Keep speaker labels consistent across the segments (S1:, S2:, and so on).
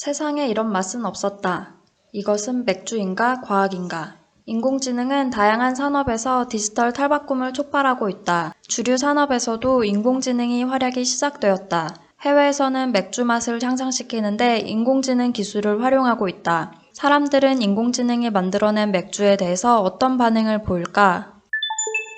S1: 세상에 이런 맛은 없었다. 이것은 맥주인가 과학인가? 인공지능은 다양한 산업에서 디지털 탈바꿈을 촉발하고 있다. 주류 산업에서도 인공지능이 활약이 시작되었다. 해외에서는 맥주 맛을 향상시키는데 인공지능 기술을 활용하고 있다. 사람들은 인공지능이 만들어낸 맥주에 대해서 어떤 반응을 보일까?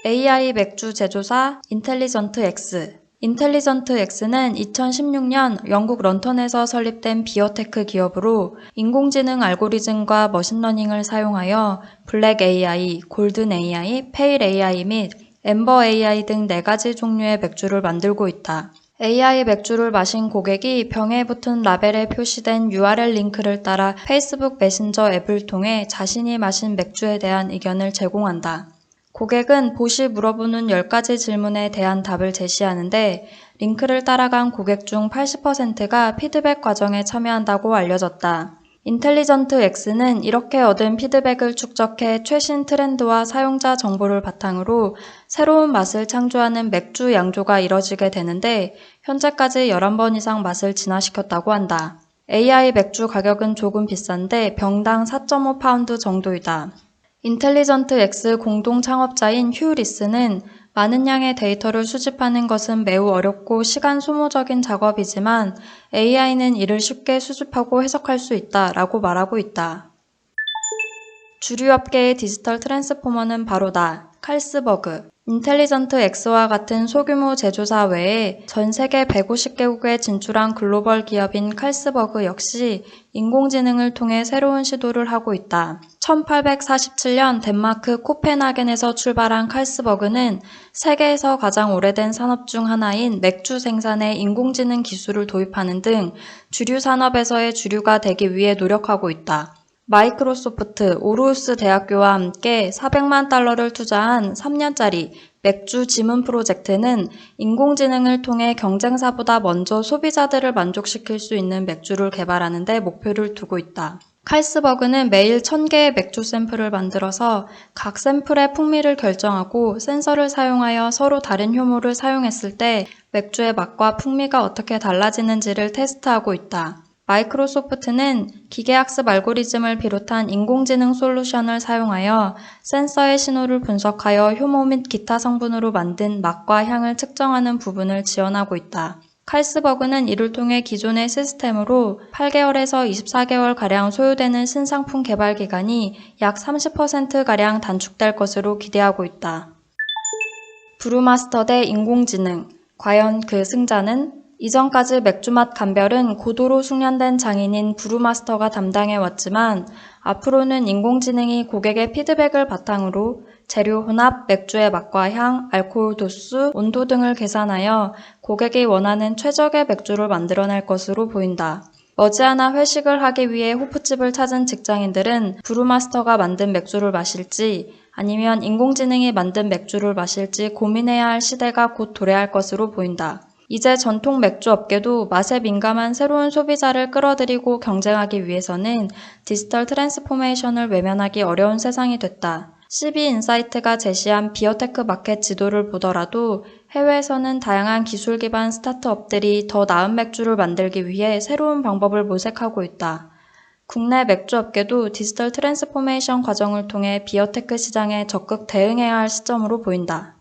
S1: AI 맥주 제조사 인텔리전트 X 인텔리전트 X는 2016년 영국 런던에서 설립된 비어테크 기업으로 인공지능 알고리즘과 머신러닝을 사용하여 블랙 AI, 골든 AI, 페일 AI 및 엠버 AI 등네 가지 종류의 맥주를 만들고 있다. AI 맥주를 마신 고객이 병에 붙은 라벨에 표시된 URL 링크를 따라 페이스북 메신저 앱을 통해 자신이 마신 맥주에 대한 의견을 제공한다. 고객은 봇이 물어보는 10가지 질문에 대한 답을 제시하는데 링크를 따라간 고객 중 80%가 피드백 과정에 참여한다고 알려졌다. 인텔리전트 X는 이렇게 얻은 피드백을 축적해 최신 트렌드와 사용자 정보를 바탕으로 새로운 맛을 창조하는 맥주 양조가 이뤄지게 되는데 현재까지 11번 이상 맛을 진화시켰다고 한다. AI 맥주 가격은 조금 비싼데 병당 4.5파운드 정도이다. 인텔리전트 X 공동 창업자인 휴 리스는 많은 양의 데이터를 수집하는 것은 매우 어렵고 시간 소모적인 작업이지만 AI는 이를 쉽게 수집하고 해석할 수 있다 라고 말하고 있다. 주류 업계의 디지털 트랜스포머는 바로 나, 칼스버그. 인텔리전트 X와 같은 소규모 제조사 외에 전 세계 150개국에 진출한 글로벌 기업인 칼스버그 역시 인공지능을 통해 새로운 시도를 하고 있다. 1847년 덴마크 코펜하겐에서 출발한 칼스버그는 세계에서 가장 오래된 산업 중 하나인 맥주 생산에 인공지능 기술을 도입하는 등 주류 산업에서의 주류가 되기 위해 노력하고 있다. 마이크로소프트, 오르우스 대학교와 함께 400만 달러를 투자한 3년짜리 맥주 지문 프로젝트는 인공지능을 통해 경쟁사보다 먼저 소비자들을 만족시킬 수 있는 맥주를 개발하는 데 목표를 두고 있다. 칼스버그는 매일 1000개의 맥주 샘플을 만들어서 각 샘플의 풍미를 결정하고 센서를 사용하여 서로 다른 효모를 사용했을 때 맥주의 맛과 풍미가 어떻게 달라지는지를 테스트하고 있다. 마이크로소프트는 기계학습 알고리즘을 비롯한 인공지능 솔루션을 사용하여 센서의 신호를 분석하여 효모 및 기타 성분으로 만든 맛과 향을 측정하는 부분을 지원하고 있다. 칼스버그는 이를 통해 기존의 시스템으로 8개월에서 24개월가량 소요되는 신상품 개발 기간이 약 30%가량 단축될 것으로 기대하고 있다. 브루마스터 대 인공지능. 과연 그 승자는? 이전까지 맥주맛 감별은 고도로 숙련된 장인인 브루마스터가 담당해 왔지만 앞으로는 인공지능이 고객의 피드백을 바탕으로 재료 혼합, 맥주의 맛과 향, 알코올 도수, 온도 등을 계산하여 고객이 원하는 최적의 맥주를 만들어낼 것으로 보인다. 머지않아 회식을 하기 위해 호프집을 찾은 직장인들은 브루마스터가 만든 맥주를 마실지 아니면 인공지능이 만든 맥주를 마실지 고민해야 할 시대가 곧 도래할 것으로 보인다. 이제 전통 맥주 업계도 맛에 민감한 새로운 소비자를 끌어들이고 경쟁하기 위해서는 디지털 트랜스포메이션을 외면하기 어려운 세상이 됐다. CB인사이트가 제시한 비어테크 마켓 지도를 보더라도 해외에서는 다양한 기술 기반 스타트업들이 더 나은 맥주를 만들기 위해 새로운 방법을 모색하고 있다. 국내 맥주 업계도 디지털 트랜스포메이션 과정을 통해 비어테크 시장에 적극 대응해야 할 시점으로 보인다.